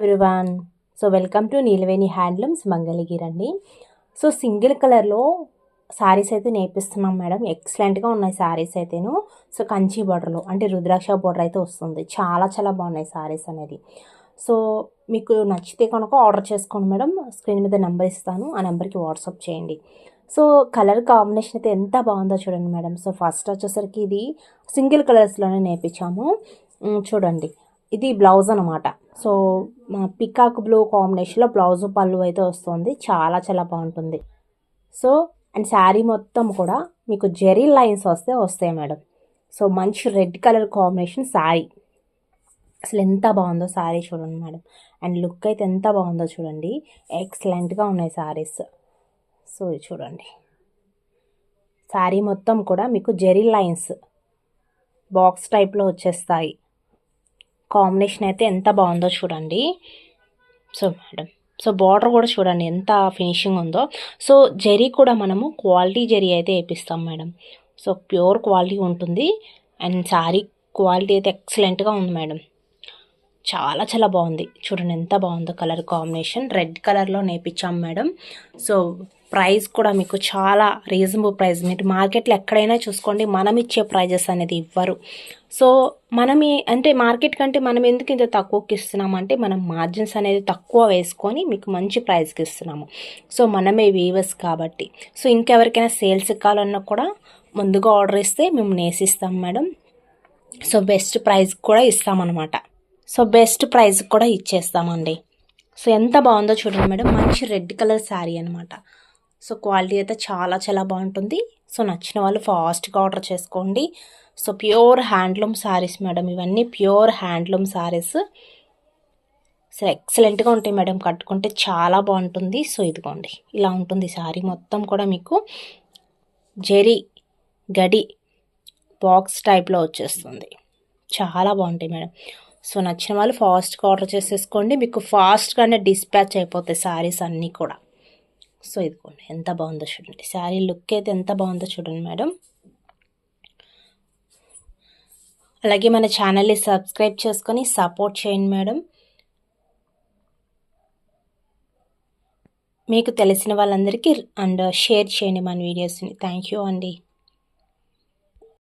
Everyone so welcome to Neelaveni handlooms మంగళగిరండి అండి. So single కలర్లో శారీస్ అయితే నేర్పిస్తున్నాం మేడం. ఎక్సలెంట్గా ఉన్నాయి శారీస్ అయితేను. సో కంచి బార్డర్లో అంటే రుద్రాక్ష బార్డర్ అయితే వస్తుంది. చాలా చాలా బాగున్నాయి శారీస్ అనేది. సో మీకు నచ్చితే కనుక ఆర్డర్ చేసుకోండి మేడం. స్క్రీన్ మీద నెంబర్ ఇస్తాను. ఆ నెంబర్కి వాట్సాప్ చేయండి. సో కలర్ కాంబినేషన్ అయితే ఎంత బాగుందో చూడండి మేడం. సో ఫస్ట్ వచ్చేసరికి ఇది సింగిల్ కలర్స్లోనే నేర్పించాము. చూడండి. ఇది బ్లౌజ్ అనమాట సో పికాక్ బ్లూ కాంబినేషన్లో బ్లౌజ్ పళ్ళు అయితే వస్తుంది. చాలా చాలా బాగుంటుంది. సో అండ్ శారీ మొత్తం కూడా మీకు జెరీ లైన్స్ వస్తే వస్తాయి మేడం. సో మంచి రెడ్ కలర్ కాంబినేషన్ శారీ. అసలు ఎంత బాగుందో శారీ చూడండి మేడం. అండ్ లుక్ అయితే ఎంత బాగుందో చూడండి. ఎక్సలెంట్గా ఉన్నాయి శారీస్. సో చూడండి. శారీ మొత్తం కూడా మీకు జెరీ లైన్స్ బాక్స్ టైప్లో వచ్చేస్తాయి. కాంబినేషన్ అయితే ఎంత బాగుందో చూడండి. సో మేడం సో బార్డర్ కూడా చూడండి ఎంత ఫినిషింగ్ ఉందో. సో జరీ కూడా మనము క్వాలిటీ జరీ అయితే వేపిస్తాం మేడం. సో ప్యూర్ క్వాలిటీ ఉంటుంది. అండ్ శారీ క్వాలిటీ అయితే ఎక్సలెంట్గా ఉంది మేడం. చాలా చాలా బాగుంది. చూడండి ఎంత బాగుందో కలర్ కాంబినేషన్. రెడ్ కలర్లో నేర్పించాం మేడం. సో ప్రైస్ కూడా మీకు చాలా రీజనబుల్ ప్రైస్. మీరు మార్కెట్లో ఎక్కడైనా చూసుకోండి. మనం ఇచ్చే ప్రైజెస్ అనేది ఇవ్వరు. సో మనం అంటే మార్కెట్ కంటే మనం ఎందుకు ఇంత తక్కువకి ఇస్తున్నామంటే మనం మార్జిన్స్ అనేది తక్కువ వేసుకొని మీకు మంచి ప్రైస్కి ఇస్తున్నాము. సో మనమే వీవర్స్ కాబట్టి. సో ఇంకెవరికైనా సేల్స్ కావాలన్నా కూడా ముందుగా ఆర్డర్ ఇస్తే మేము నేసిస్తాం మేడం. సో బెస్ట్ ప్రైస్ కూడా ఇస్తామన్నమాట. సో బెస్ట్ ప్రైస్ కూడా ఇచ్చేస్తామండి. సో ఎంత బాగుందో చూడండి మేడం. మంచి రెడ్ కలర్ శారీ అనమాట సో క్వాలిటీ అయితే చాలా చాలా బాగుంటుంది. సో నచ్చిన వాళ్ళు ఫాస్ట్గా ఆర్డర్ చేసుకోండి. So pure handloom saris madam. ఇవన్నీ ప్యూర్ హ్యాండ్లూమ్ శారీస్. సో ఎక్సలెంట్గా ఉంటాయి మేడం. కట్టుకుంటే చాలా బాగుంటుంది. సో ఇదిగోండి. ఇలా ఉంటుంది శారీ మొత్తం కూడా మీకు. జెరీ గడి బాక్స్ టైప్లో వచ్చేస్తుంది. చాలా బాగుంటాయి మేడం. సో నచ్చిన వాళ్ళు ఫాస్ట్గా ఆర్డర్ చేసేసుకోండి. మీకు ఫాస్ట్గానే డిస్పాచ్ అయిపోతాయి శారీస్ అన్నీ కూడా. సో ఇదిగోండి ఎంత బాగుందో చూడండి. శారీ లుక్ అయితే ఎంత బాగుందో చూడండి మేడం. అలాగే మన ఛానల్ని సబ్స్క్రైబ్ చేసుకొని సపోర్ట్ చేయండి మేడం. మీకు తెలిసిన వాళ్ళందరికీ అండ్ షేర్ చేయండి మన వీడియోస్ని. థ్యాంక్ యూ అండి.